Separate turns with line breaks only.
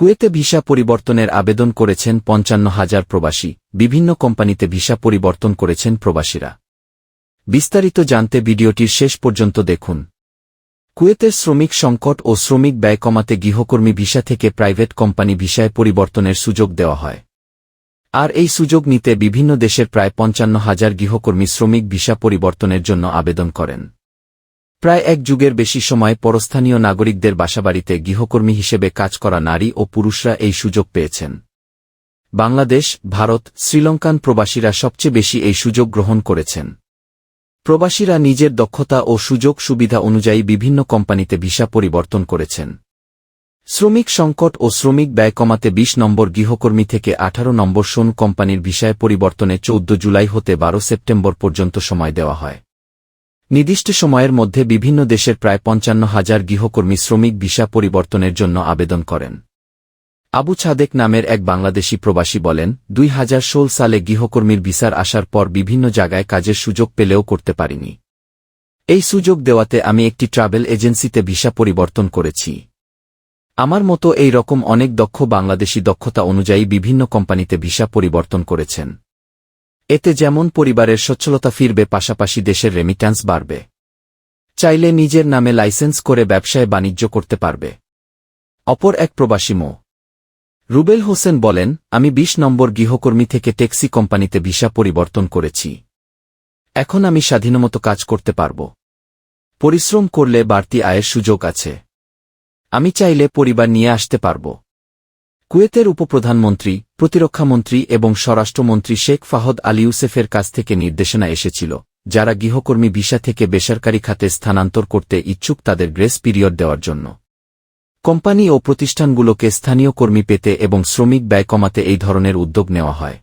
কুয়েতে ভিসা পরিবর্তনের আবেদন করেছেন পঞ্চান্ন হাজার প্রবাসী। বিভিন্ন কোম্পানিতে ভিসা পরিবর্তন করেছেন প্রবাসীরা। বিস্তারিত জানতে ভিডিওটির শেষ পর্যন্ত দেখুন। কুয়েতের শ্রমিক সংকট ও শ্রমিক ব্যয় কমাতে গৃহকর্মী ভিসা থেকে প্রাইভেট কোম্পানি ভিসায় পরিবর্তনের সুযোগ দেওয়া হয়। আর এই সুযোগ নিতে বিভিন্ন দেশের প্রায় পঞ্চান্ন হাজার গৃহকর্মী শ্রমিক ভিসা পরিবর্তনের জন্য আবেদন করেন। প্রায় এক যুগের বেশি সময় পরস্থানীয় নাগরিকদের বাসাবাড়িতে গৃহকর্মী হিসেবে কাজ করা নারী ও পুরুষরা এই সুযোগ পেয়েছেন। বাংলাদেশ, ভারত, শ্রীলঙ্কান প্রবাসীরা সবচেয়ে বেশি এই সুযোগ গ্রহণ করেছেন। প্রবাসীরা নিজের দক্ষতা ও সুযোগ সুবিধা অনুযায়ী বিভিন্ন কোম্পানিতে ভিসা পরিবর্তন করেছেন। শ্রমিক সংকট ও শ্রমিক ব্যয় কমাতে ২০ নম্বর গৃহকর্মী থেকে ১৮ নম্বর সোন কোম্পানির ভিসায় পরিবর্তনে ১৪ জুলাই হতে ১২ সেপ্টেম্বর পর্যন্ত সময় দেওয়া হয়। নির্দিষ্ট সময়ের মধ্যে বিভিন্ন দেশের প্রায় পঞ্চান্ন হাজার গৃহকর্মী শ্রমিক ভিসা পরিবর্তনের জন্য আবেদন করেন। আবু ছাদেক নামের এক বাংলাদেশি প্রবাসী বলেন, দুই হাজার ষোল সালে গৃহকর্মীর ভিসার আসার পর বিভিন্ন জায়গায় কাজের সুযোগ পেলেও করতে পারিনি। এই সুযোগ দেওয়াতে আমি একটি ট্রাভেল এজেন্সিতে ভিসা পরিবর্তন করেছি। আমার মতো এই রকম অনেক দক্ষ বাংলাদেশি দক্ষতা অনুযায়ী বিভিন্ন কোম্পানিতে ভিসা পরিবর্তন করেছেন। এতে যেমন পরিবারের সচ্ছলতা ফিরবে, পাশাপাশি দেশের রেমিট্যান্স বাড়বে। চাইলে নিজের নামে লাইসেন্স করে ব্যবসায় বাণিজ্য করতে পারবে। অপর এক প্রবাসী মো। রুবেল হোসেন বলেন, আমি ২০ নম্বর গৃহকর্মী থেকে ট্যাক্সি কোম্পানিতে ভিসা পরিবর্তন করেছি। এখন আমি স্বাধীনমতো কাজ করতে পারব। পরিশ্রম করলে বাড়তি আয়ের সুযোগ আছে। আমি চাইলে পরিবার নিয়ে আসতে পারব। কুয়েতের উপপ্রধানমন্ত্রী, প্রতিরক্ষামন্ত্রী এবং স্বরাষ্ট্রমন্ত্রী শেখ ফাহদ আলী ইউসেফের কাছ থেকে নির্দেশনা এসেছিল, যারা গৃহকর্মী ভিসা থেকে বেসরকারি খাতে স্থানান্তর করতে ইচ্ছুক তাদের গ্রেস পিরিয়ড দেওয়ার জন্য। কোম্পানি ও প্রতিষ্ঠানগুলোকে স্থানীয় কর্মী পেতে এবং শ্রমিক ব্যয় কমাতে এই ধরনের উদ্যোগ নেওয়া হয়।